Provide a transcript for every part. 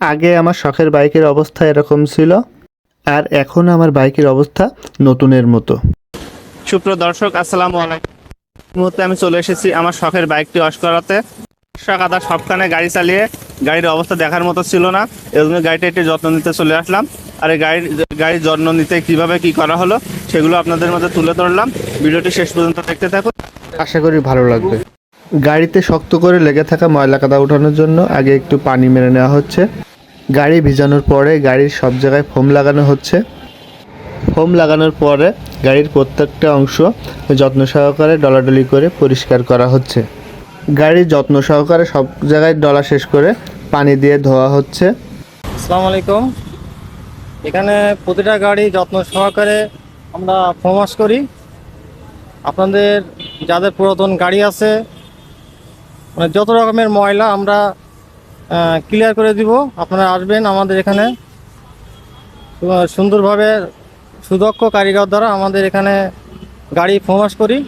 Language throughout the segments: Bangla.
আগে আমার শখের বাইকের অবস্থা এরকম ছিল আর এখন আমার বাইকের অবস্থা নতুনের মতো। সুপ্রিয় দর্শক আসসালামু আলাইকুম। মুহূর্তে আমি চলে এসেছি আমার শখের বাইকটি ওয়াশ করাতে। কাদা সবখানে গাড়ি চালিয়ে গাড়ির অবস্থা দেখার মতো ছিল না এই জন্য গাড়িটা একটু যত্ন নিতে চলে আসলাম। আর এই গাড়ির গাড়ির যত্ন নিতে কীভাবে কি করা হলো সেগুলো আপনাদের মধ্যে তুলে ধরলাম। ভিডিওটি শেষ পর্যন্ত দেখতে থাকুন। আশা করি ভালো লাগবে। গাড়িতে শক্ত করে লেগে থাকা ময়লা কাদা ওঠানোর জন্য আগে একটু পানি মেরে নেওয়া হচ্ছে। গাড়ি ভিজানোর পরে গাড়ির সব জায়গায় ফোম লাগানো হচ্ছে। ফোম লাগানোর পরে গাড়ির প্রত্যেকটা অংশ যত্ন সহকারে ডলাডলি করে পরিষ্কার করা হচ্ছে। গাড়ির যত্ন সহকারে সব জায়গায় ডলা শেষ করে পানি দিয়ে ধোয়া হচ্ছে। আসসালামু আলাইকুম। এখানে প্রতিটা গাড়ি যত্ন সহকারে আমরা ফোমাস করি। আপনাদের, যাদের পুরাতন গাড়ি আছে মানে যত রকমের ময়লা আমরা ক্লিয়ার করে দিব। আপনারা আসবেন আমাদের এখানে। সুন্দরভাবে সুদক্ষ কারিগর দ্বারা আমাদের এখানে গাড়ি ফোমাস করি।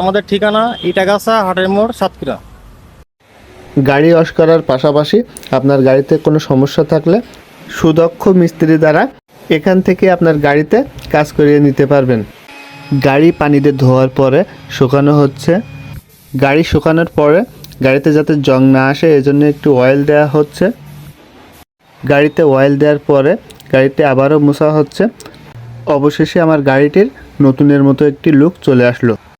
আমাদের ঠিকানা ইটাগাছা হাটের মোড়, সাতক্ষীরা। গাড়ি ওয়াশ করার পাশাপাশি আপনার গাড়িতে কোনো সমস্যা থাকলে সুদক্ষ মিস্ত্রি দ্বারা এখান থেকে আপনার গাড়িতে কাজ করিয়ে নিতে পারবেন। গাড়ি পানিতে ধোয়ার পরে শুকানো হচ্ছে। গাড়ি শুকানোর পরে গাড়িতে যাতে জং না আসে, এজন্য একটু অয়েল দেওয়া হচ্ছে। গাড়িতে অয়েল দেওয়ার পরে গাড়িতে আবারও মোছা হচ্ছে। অবশেষে আমার গাড়িটির নতুনের মতো একটি লুক চলে আসলো।